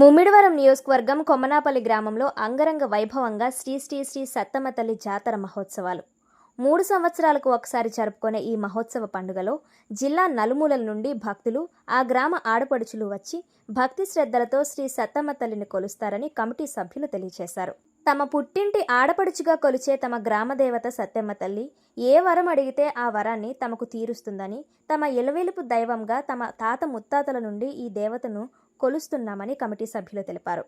ముమ్మిడివరం నియోజకవర్గం కొమ్మనాపల్లి గ్రామంలో అంగరంగ వైభవంగా శ్రీ శ్రీ శ్రీ సత్తమ్మ తల్లి జాతర మహోత్సవాలు. మూడు సంవత్సరాలకు ఒకసారి జరుపుకునే ఈ మహోత్సవ పండుగలో జిల్లా నలుమూలల నుండి భక్తులు ఆ గ్రామ ఆడపడుచులు వచ్చి భక్తి శ్రద్ధలతో శ్రీ సత్తమ్మ తల్లిని కొలుస్తారని కమిటీ సభ్యులు తెలియజేశారు. తమ పుట్టింటి ఆడపడుచుగా కొలిచే తమ గ్రామదేవత సత్తెమ్మ తల్లి ఏ వరం అడిగితే ఆ వరాన్ని తమకు తీరుస్తుందని తమ ఎలువెలుపు దైవంగా తమ తాత ముత్తాతల నుండి ఈ దేవతను కొలుస్తున్నామని కమిటీ సభ్యులు తెలిపారు.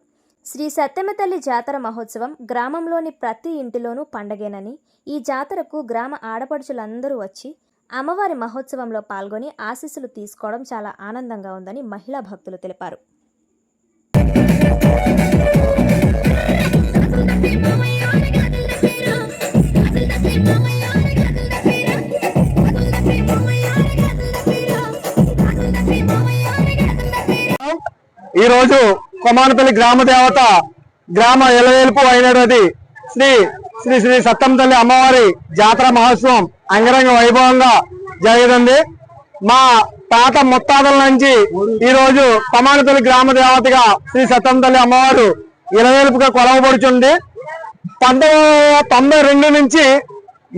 శ్రీ సత్యమతల్లి జాతర మహోత్సవం గ్రామంలోని ప్రతి ఇంటిలోనూ పండగేనని ఈ జాతరకు గ్రామ ఆడపడుచులందరూ వచ్చి అమ్మవారి మహోత్సవంలో పాల్గొని ఆశీస్సులు తీసుకోవడం చాలా ఆనందంగా ఉందని మహిళా భక్తులు తెలిపారు. ఈ రోజు కొమానపల్లి గ్రామ దేవత గ్రామ ఎలవేల్పు అయినటువంటి శ్రీ శ్రీ శ్రీ సత్తం తల్లి అమ్మవారి జాతర మహోత్సవం అంగరంగ వైభవంగా జరిగింది. మా తాత ముత్తాతల నుంచి ఈ రోజు కొమానపల్లి గ్రామ దేవతగా శ్రీ సత్తం తల్లి అమ్మవారు ఇలవేలుపుగా కొలవబడుచుంది. పంతొమ్మిది తొంభై రెండు నుంచి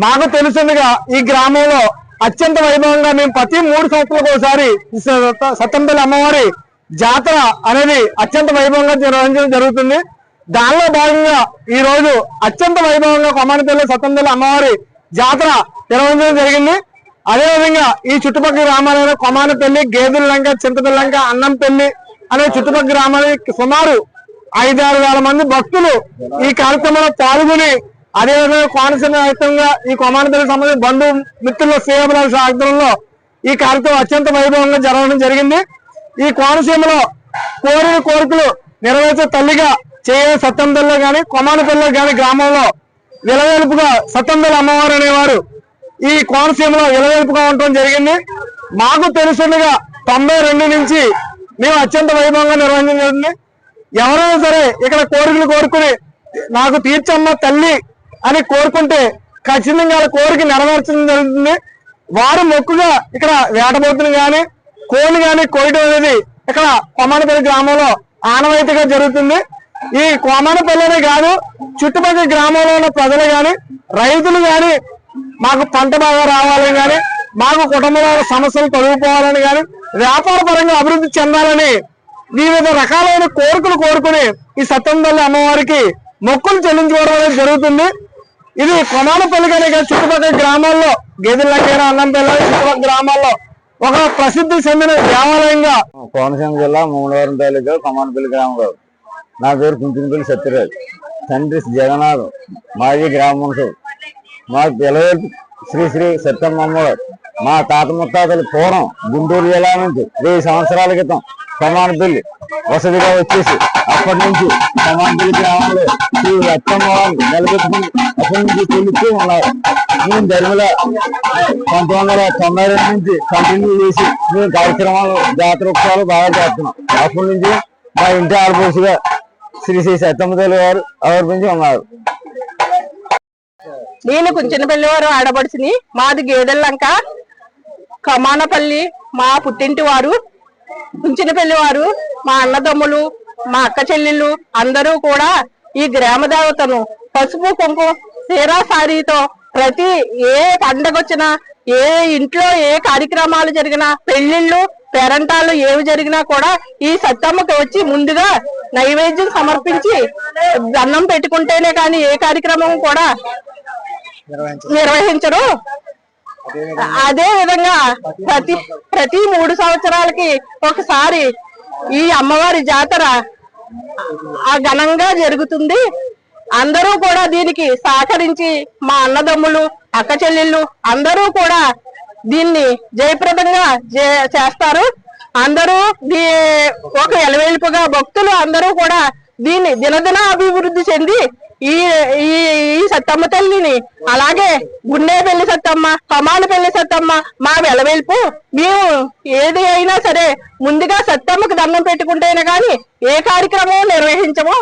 మాకు తెలుసుండగా ఈ గ్రామంలో అత్యంత వైభవంగా మేము ప్రతి మూడు సంవత్సరాలకు ఒకసారి సత్తం తల్లి అమ్మవారి జాతర అనేది అత్యంత వైభవంగా నిర్వహించడం జరుగుతుంది. దానిలో భాగంగా ఈ రోజు అత్యంత వైభవంగా కొమ్మనపల్లి సత్తంపల్లి అమ్మవారి జాతర నిర్వహించడం జరిగింది. అదేవిధంగా ఈ చుట్టుపక్కల గ్రామాలైన కొమానపల్లి గేదెల లంక చింతపల్లి లంక అన్నంపల్లి అనే చుట్టుపక్కల గ్రామాలకి సుమారు ఐదారు వేల మంది భక్తులు ఈ కార్యక్రమంలో పాల్గొని అదేవిధంగా కోనసీమ వ్యాప్తంగా ఈ కొమానపల్లి సంబంధించిన బంధు మిత్రుల సేవల ఆధ్వర్యంలో ఈ కార్యక్రమం అత్యంత వైభవంగా జరగడం జరిగింది. ఈ కోనసీమలో కోరిన కోరికలు నెరవేర్చే తల్లిగా చేయ సత్తందల్లో గాని కొమానపల్లిలో గాని గ్రామంలో విలవేలుపుగా సత్తందల అమ్మవారు అనేవారు ఈ కోనసీమలో విలవేలుపుగా ఉండటం జరిగింది. మాకు తెలుసుండగా తొంభై రెండు నుంచి మేము అత్యంత వైభవంగా నిర్వహించడం జరిగింది. ఎవరైనా సరే ఇక్కడ కోరికలు కోరుకుని నాకు తీర్చమ్మ తల్లి అని కోరుకుంటే ఖచ్చితంగా కోరిక నెరవేర్చడం జరుగుతుంది. వారు మొక్కుగా ఇక్కడ వేటబోతులు కానీ కోళ్ళు గాని కోయటం అనేది ఇక్కడ కొమానపల్లి గ్రామంలో ఆనవాయితీగా జరుగుతుంది. ఈ కోమానపల్లినే కాదు చుట్టుపక్కల గ్రామంలో ఉన్న ప్రజలు గాని రైతులు గాని మాకు పంట బాగా రావాలని గాని మాకు కుటుంబంలో సమస్యలు తొలగిపోవాలని గాని వ్యాపార పరంగా అభివృద్ధి చెందాలని వివిధ రకాలైన కోరికలు కోరుకుని ఈ సత్యంపల్లి అమ్మవారికి మొక్కులు చెల్లించుకోవడం అనేది జరుగుతుంది. ఇది కొమానపల్లి కానీ చుట్టుపక్కల గ్రామాల్లో గేదెలకైనా అన్నంపల్లి చుట్టుపక్కల గ్రామాల్లో ఒక ప్రసిద్ధి చెందిన దేవాలయంగా. కోనసీమ జిల్లా మూడవరం తాలూకా కమానపల్లి గ్రామం నా పేరు కుంచినపల్లి సత్యరాజ్. తండ్రి జగన్నాథ్. మాజీ గ్రామ మా పిల్లలు శ్రీ శ్రీ సత్యమ్మ మా తాత ముత్తాతలు పూర్వం గుంటూరు జిల్లా నుంచి వెయ్యి సంవత్సరాల క్రితం కమానపల్లి వసతిగా వచ్చేసి అప్పటి నుంచి కమానపల్లి గ్రామంలో శ్రీ సత్యమ్మ వారిని నిలబెట్టుకుని అప్పటి నుంచి పిలుస్తూ ఉన్నారు మేము ధర్మల పంతొమ్మిది వందల తొంభై రెండు నుంచి కంటిన్యూ చేసి మేము కార్యక్రమాలు జాతర ఉత్సవాలు బాగా చేస్తున్నాం అప్పటి నుంచి మా ఇంటి ఆడపడుచుగా శ్రీ శ్రీ సత్యమతల్లి వారు ఆవిర్భించి ఉన్నారు. నేను కుంచనపల్లి వారు ఆడపడుచుని మాది గేదెల్లంక కమానపల్లి మా పుట్టింటి వారు. కుంచనపల్లి వారు మా అన్నదమ్ములు మా అక్క చెల్లెళ్ళు అందరూ కూడా ఈ గ్రామ దేవతను పసుపు కుంకుమ తీరా సారీతో ప్రతి ఏ పండగ వచ్చినా ఏ ఇంట్లో ఏ కార్యక్రమాలు జరిగినా పెళ్ళిళ్ళు పేరంటాలు ఏవి జరిగినా కూడా ఈ సత్తమ్మకి వచ్చి ముందుగా నైవేద్యం సమర్పించి దండం పెట్టుకుంటేనే కానీ ఏ కార్యక్రమం కూడా నిర్వహించరు. అదే విధంగా ప్రతి ప్రతి మూడు సంవత్సరాలకి ఒకసారి ఈ అమ్మవారి జాతర ఆ ఘనంగా జరుగుతుంది. అందరూ కూడా దీనికి సహకరించి మా అన్నదమ్ములు అక్క చెల్లెళ్ళు అందరూ కూడా దీన్ని జయప్రదంగా చేస్తారు. అందరూ దీ ఒక ఎలవేల్పుగా భక్తులు అందరూ కూడా దీన్ని దినదిన అభివృద్ధి చెంది ఈ ఈ ఈ సత్తమ్మ తల్లిని అలాగే గుండె పెళ్ళి సత్తమ్మ కమాలపల్లి సత్తమ్మ మా వెలవెల్పు మేము ఏది అయినా సరే ముందుగా సత్తమ్మకు దండం పెట్టుకుంటేనే కాని ఏ కార్యక్రమం నిర్వహించము